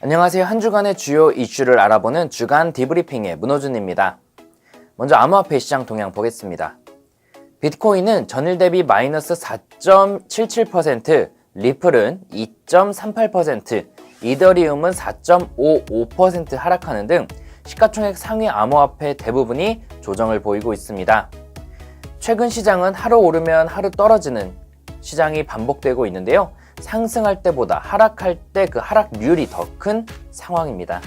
안녕하세요. 한 주간의 주요 이슈를 알아보는 주간 디브리핑의 문호준입니다. 먼저 암호화폐 시장 동향 보겠습니다. 비트코인은 전일 대비 마이너스 4.77%, 리플은 2.38%, 이더리움은 4.55% 하락하는 등 시가총액 상위 암호화폐 대부분이 조정을 보이고 있습니다. 최근 시장은 하루 오르면 하루 떨어지는 시장이 반복되고 있는데요. 상승할 때보다 하락할 때 그 하락률이 더 큰 상황입니다.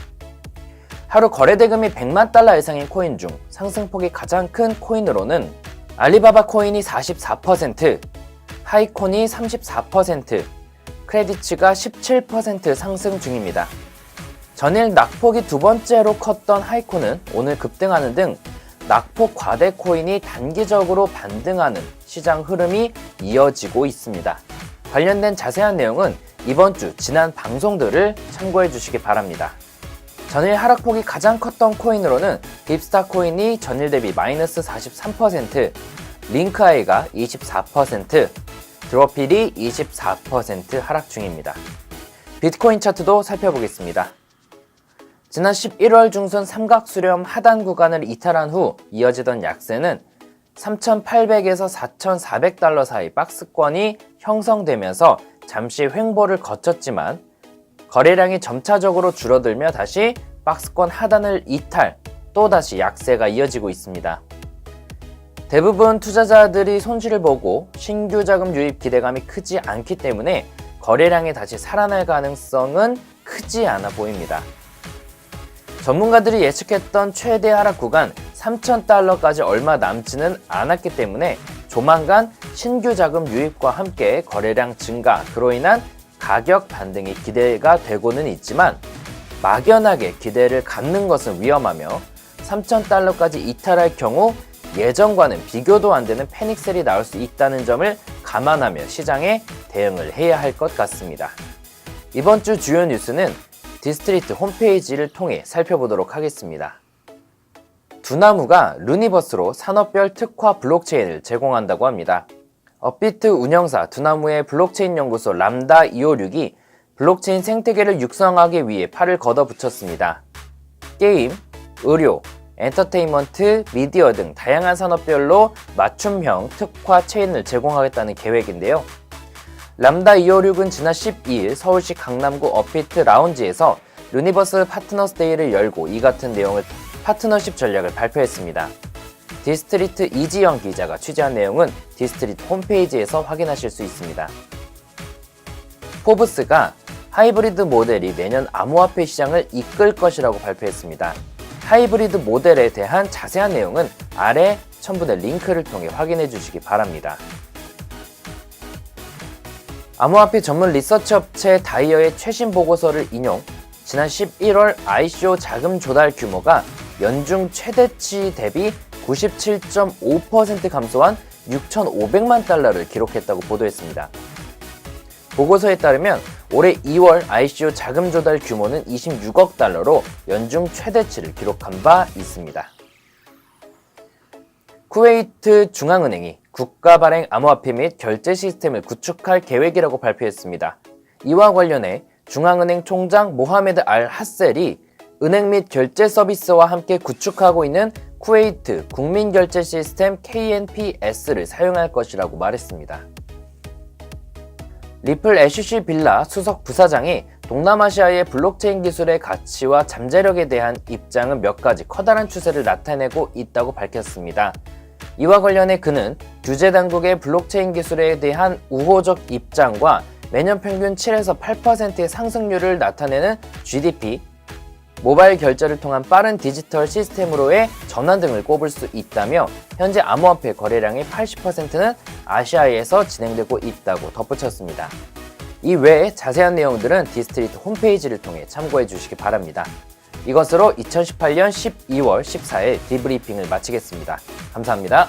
하루 거래 대금이 100만 달러 이상인 코인 중 상승폭이 가장 큰 코인으로는 알리바바 코인이 44%, 하이콘이 34%, 크레디츠가 17% 상승 중입니다. 전일 낙폭이 두 번째로 컸던 하이콘은 오늘 급등하는 등 낙폭 과대 코인이 단기적으로 반등하는 시장 흐름이 이어지고 있습니다. 관련된 자세한 내용은 이번 주 지난 방송들을 참고해 주시기 바랍니다. 전일 하락폭이 가장 컸던 코인으로는 딥스타 코인이 전일 대비 마이너스 43%, 링크아이가 24%, 드로필이 24% 하락 중입니다. 비트코인 차트도 살펴보겠습니다. 지난 11월 중순 삼각 수렴 하단 구간을 이탈한 후 이어지던 약세는 3,800에서 4,400달러 사이 박스권이 형성되면서 잠시 횡보를 거쳤지만 거래량이 점차적으로 줄어들며 다시 박스권 하단을 이탈, 또다시 약세가 이어지고 있습니다. 대부분 투자자들이 손실을 보고 신규 자금 유입 기대감이 크지 않기 때문에 거래량이 다시 살아날 가능성은 크지 않아 보입니다. 전문가들이 예측했던 최대 하락 구간 3,000달러까지 얼마 남지는 않았기 때문에 조만간 신규 자금 유입과 함께 거래량 증가, 그로 인한 가격 반등이 기대가 되고는 있지만 막연하게 기대를 갖는 것은 위험하며 3,000달러까지 이탈할 경우 예전과는 비교도 안 되는 패닉셀이 나올 수 있다는 점을 감안하며 시장에 대응을 해야 할 것 같습니다. 이번 주 주요 뉴스는 디스트리트 홈페이지를 통해 살펴보도록 하겠습니다. 두나무가 루니버스로 산업별 특화 블록체인을 제공한다고 합니다. 업비트 운영사 두나무의 블록체인 연구소 람다 256이 블록체인 생태계를 육성하기 위해 팔을 걷어붙였습니다. 게임, 의료, 엔터테인먼트, 미디어 등 다양한 산업별로 맞춤형 특화 체인을 제공하겠다는 계획인데요. 람다 256은 지난 12일 서울시 강남구 업비트 라운지에서 루니버스 파트너스 데이를 열고 이 같은 내용을 파트너십 전략을 발표했습니다. 디스트리트 이지영 기자가 취재한 내용은 디스트리트 홈페이지에서 확인하실 수 있습니다. 포브스가 하이브리드 모델이 내년 암호화폐 시장을 이끌 것이라고 발표했습니다. 하이브리드 모델에 대한 자세한 내용은 아래 첨부된 링크를 통해 확인해 주시기 바랍니다. 암호화폐 전문 리서치 업체 다이어의 최신 보고서를 인용, 지난 11월 ICO 자금 조달 규모가 연중 최대치 대비 97.5% 감소한 6,500만 달러를 기록했다고 보도했습니다. 보고서에 따르면 올해 2월 ICO 자금 조달 규모는 26억 달러로 연중 최대치를 기록한 바 있습니다. 쿠웨이트 중앙은행이 국가 발행 암호화폐 및 결제 시스템을 구축할 계획이라고 발표했습니다. 이와 관련해 중앙은행 총장 모하메드 알 하셀이 은행 및 결제 서비스와 함께 구축하고 있는 쿠웨이트 국민결제 시스템 KNPS를 사용할 것이라고 말했습니다. 리플 애쉬시 빌라 수석 부사장이 동남아시아의 블록체인 기술의 가치와 잠재력에 대한 입장은 몇 가지 커다란 추세를 나타내고 있다고 밝혔습니다. 이와 관련해 그는 규제 당국의 블록체인 기술에 대한 우호적 입장과 매년 평균 7에서 8%의 상승률을 나타내는 GDP, 모바일 결제를 통한 빠른 디지털 시스템으로의 전환 등을 꼽을 수 있다며 현재 암호화폐 거래량의 80%는 아시아에서 진행되고 있다고 덧붙였습니다. 이 외에 자세한 내용들은 디스트리트 홈페이지를 통해 참고해 주시기 바랍니다. 이것으로 2018년 12월 14일 디브리핑을 마치겠습니다. 감사합니다.